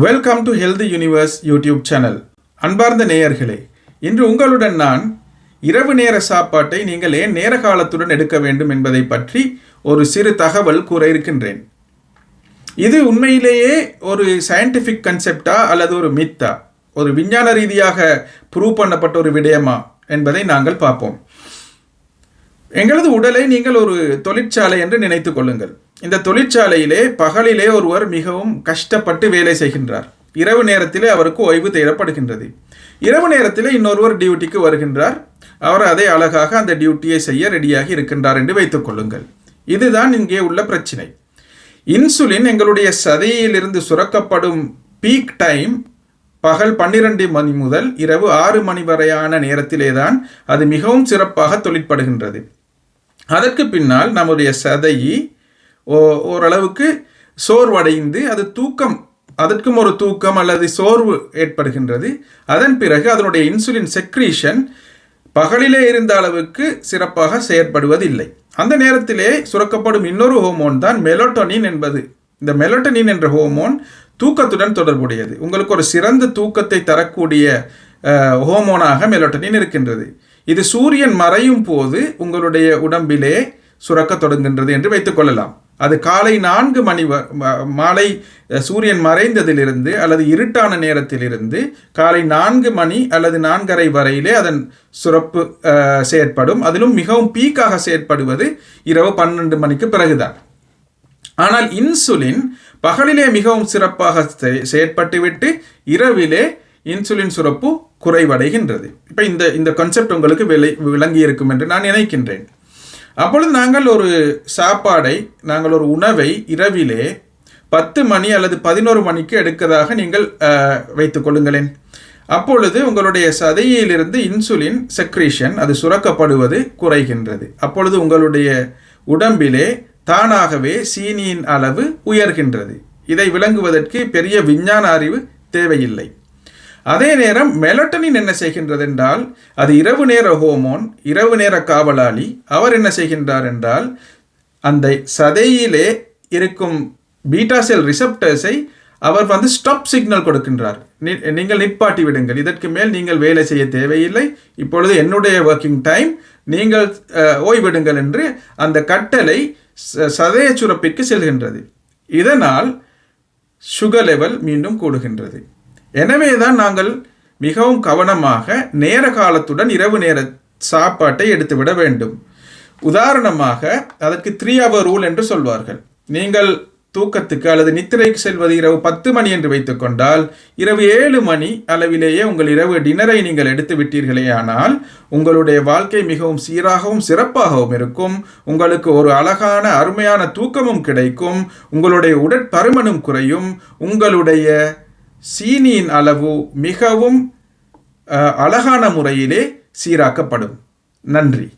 Welcome to healthy universe YouTube channel அன்பார்ந்த நேயர்களே இன்று உங்களுடன் நான் இரவு நேர சாப்பாட்டை நீங்கள் ஏன் நேர காலத்துடன் எடுக்க வேண்டும் என்பதை பற்றி ஒரு சிறு தகவல் கூற இருக்கின்றேன். இது உண்மையிலேயே ஒரு சயின்டிஃபிக் கன்செப்டா அல்லது ஒரு மித்தா ஒரு விஞ்ஞான ரீதியாக ப்ரூவ் பண்ணப்பட்ட ஒரு விடயமா என்பதை நாங்கள் பார்ப்போம். எங்களது உடலை நீங்கள் ஒரு தொழிற்சாலை என்று நினைத்து கொள்ளுங்கள். இந்த தொழிற்சாலையிலே பகலிலே ஒருவர் மிகவும் கஷ்டப்பட்டு வேலை செய்கின்றார். இரவு நேரத்திலே அவருக்கு ஓய்வு தேடப்படுகின்றது. இரவு நேரத்திலே இன்னொருவர் டியூட்டிக்கு வருகின்றார். அவர் அதை அழகாக அந்த டியூட்டியை செய்ய ரெடியாகி இருக்கின்றார் என்று வைத்துக் கொள்ளுங்கள். இதுதான் இங்கே உள்ள பிரச்சனை. இன்சுலின் எங்களுடைய சதையிலிருந்து சுரக்கப்படும் பீக் டைம் பகல் பன்னிரண்டு மணி முதல் இரவு ஆறு மணி வரையான நேரத்திலே தான் அது மிகவும் சிறப்பாக தொழிற்படுகின்றது. அதற்கு பின்னால் நம்முடைய சதையி ஓ- ஓரளவுக்கு சோர்வடைந்து அது தூக்கம் அதற்கும் ஒரு தூக்கம் அல்லது சோர்வு ஏற்படுகின்றது. அதன் பிறகு அதனுடைய இன்சுலின் செக்ரீஷன் பகலிலே இருந்த அளவுக்கு சிறப்பாக செயற்படுவதில்லை. அந்த நேரத்திலே சுரக்கப்படும் இன்னொரு ஹோமோன் தான் மெலோட்டோனின் என்பது. இந்த மெலோட்டனின் என்ற ஹோமோன் தூக்கத்துடன் தொடர்புடையது. உங்களுக்கு ஒரு சிறந்த தூக்கத்தை தரக்கூடிய ஹோமோனாக மெலோட்டனின் இருக்கின்றது. இது சூரியன் மறையும் போது உங்களுடைய உடம்பிலே சுரக்க தொடங்குகின்றது என்று வைத்துக்கொள்ளலாம் அது காலை நான்கு மணி வ- மாலை சூரியன் மறைந்ததிலிருந்து அல்லது இருட்டான நேரத்திலிருந்து காலை நான்கு மணி அல்லது நான்கரை வரையிலே அதன் சுரப்பு செயற்படும். அதிலும் மிகவும் பீக்காக செயற்படுவது இரவு பன்னெண்டு மணிக்கு பிறகுதான். ஆனால் இன்சுலின் பகலிலே மிகவும் சிறப்பாக செ- செயற்பட்டுவிட்டு இரவிலே இன்சுலின் சுரப்பு குறைவடைகின்றது. இப்போ இந்த இந்த கன்செப்ட் உங்களுக்கு விளை விளங்கி இருக்கும் என்று நான் நினைக்கின்றேன். அப்பொழுது நாங்கள் ஒரு சாப்பாடை நாங்கள் ஒரு உணவை இரவிலே பத்து மணி அல்லது பதினோரு மணிக்கு எடுக்கதாக நீங்கள் வைத்துக்கொள்ளுங்களேன் வைத்துக் கொள்ளுங்களேன். அப்பொழுது உங்களுடைய சதையிலிருந்து இன்சுலின் செக்ரீஷன் அது சுரக்கப்படுவது குறைகின்றது. அப்பொழுது உங்களுடைய உடம்பிலே தானாகவே சீனியின் அளவு உயர்கின்றது. இதை விளங்குவதற்கு பெரிய விஞ்ஞான அறிவு தேவையில்லை. அதே நேரம் மெலட்டனின் என்ன செய்கின்றது என்றால் அது இரவு நேர ஹோமோன் இரவு நேர காவலாளி அவர் என்ன செய்கின்றார் என்றால் அந்த சதையிலே இருக்கும் பீட்டா செல் ரிசப்டர்ஸை அவர் வந்து ஸ்டாப் சிக்னல் கொடுக்கின்றார். நீங்கள் நிப்பாட்டி விடுங்கள். இதற்கு மேல் நீங்கள் வேலை செய்ய தேவையில்லை. இப்பொழுது என்னுடைய ஒர்க்கிங் டைம் நீங்கள் ஓய்விடுங்கள் என்று அந்த கட்டளை ச- சதய சுரப்பிற்கு செல்கின்றது. இதனால் சுகர் லெவல் மீண்டும் கூடுகின்றது. எனவே தான் நாங்கள் மிகவும் கவனமாக நேர காலத்துடன் இரவு நேர சாப்பாட்டை எடுத்துவிட வேண்டும். உதாரணமாக அதற்கு த்ரீ ஹவர் ரூல் என்று சொல்வார்கள். நீங்கள் தூக்கத்துக்கு அல்லது நித்திரைக்கு செல்வது இரவு பத்து மணி என்று வைத்துக்கொண்டால் இரவு ஏழு மணி அளவிலேயே உங்கள் இரவு டின்னரை நீங்கள் எடுத்து விட்டீர்களே ஆனால் உங்களுடைய வாழ்க்கை மிகவும் சீராகவும் சிறப்பாகவும் இருக்கும். உங்களுக்கு ஒரு அழகான அருமையான தூக்கமும் கிடைக்கும். உங்களுடைய உடற்பருமனும் குறையும். உங்களுடைய சீனியின் அளவு மிகவும் அழகான முறையிலே சீராக்கப்படும். நன்றி.